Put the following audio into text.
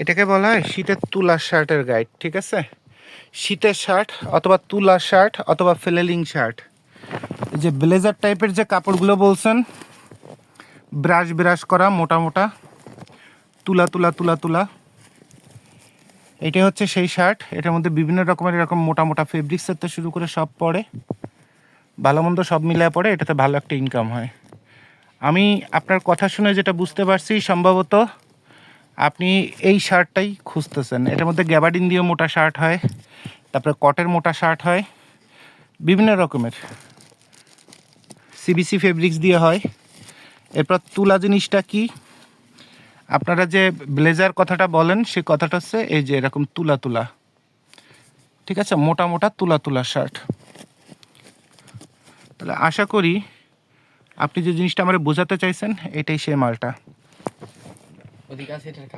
এটাকে বলা হয় শীতের তুলা শার্টের গাইড ঠিক আছে? শীতের শার্ট অথবা তুলা শার্ট অথবা ফেলেলিং শার্ট। যে ব্লেজার টাইপের যে কাপড়গুলো বলছেন, ব্রাশ ব্রাশ করা, মোটা মোটা, তুলা তুলা তুলা তুলা। এটাই হচ্ছে সেই শার্ট। এটার মধ্যে বিভিন্ন রকমের এরকম মোটা মোটা ফেব্রিক্সের থেকে শুরু করে সব পড়ে। ভালো মন্দ সব মিলায় পড়ে, এটাতে ভালো একটা ইনকাম হয়। আমি আপনার কথা শুনে যেটা বুঝতে পারছি, সম্ভবত আপনি এই শার্টটাই খুঁজতেছেন। এটার মধ্যে গ্যাবার্ডিন দিয়ে মোটা শার্ট হয়, তারপরে কটের মোটা শার্ট হয়, বিভিন্ন রকমের। সিবিসি ফেব্রিক্স দিয়ে হয়। এরপর তুলা জিনিসটা কি? আপনারা যে ব্লেজার কথাটা বলেন, সে কথাটা হচ্ছে এই যে এরকম তুলা তুলা। ঠিক আছে? মোটা মোটা তুলা তুলা শার্ট। তাহলে আশা করি আপনি যে জিনিসটা আমার বোঝাতে চাইছেন, এটাই সে মালটা। ওদিকে আছে এটার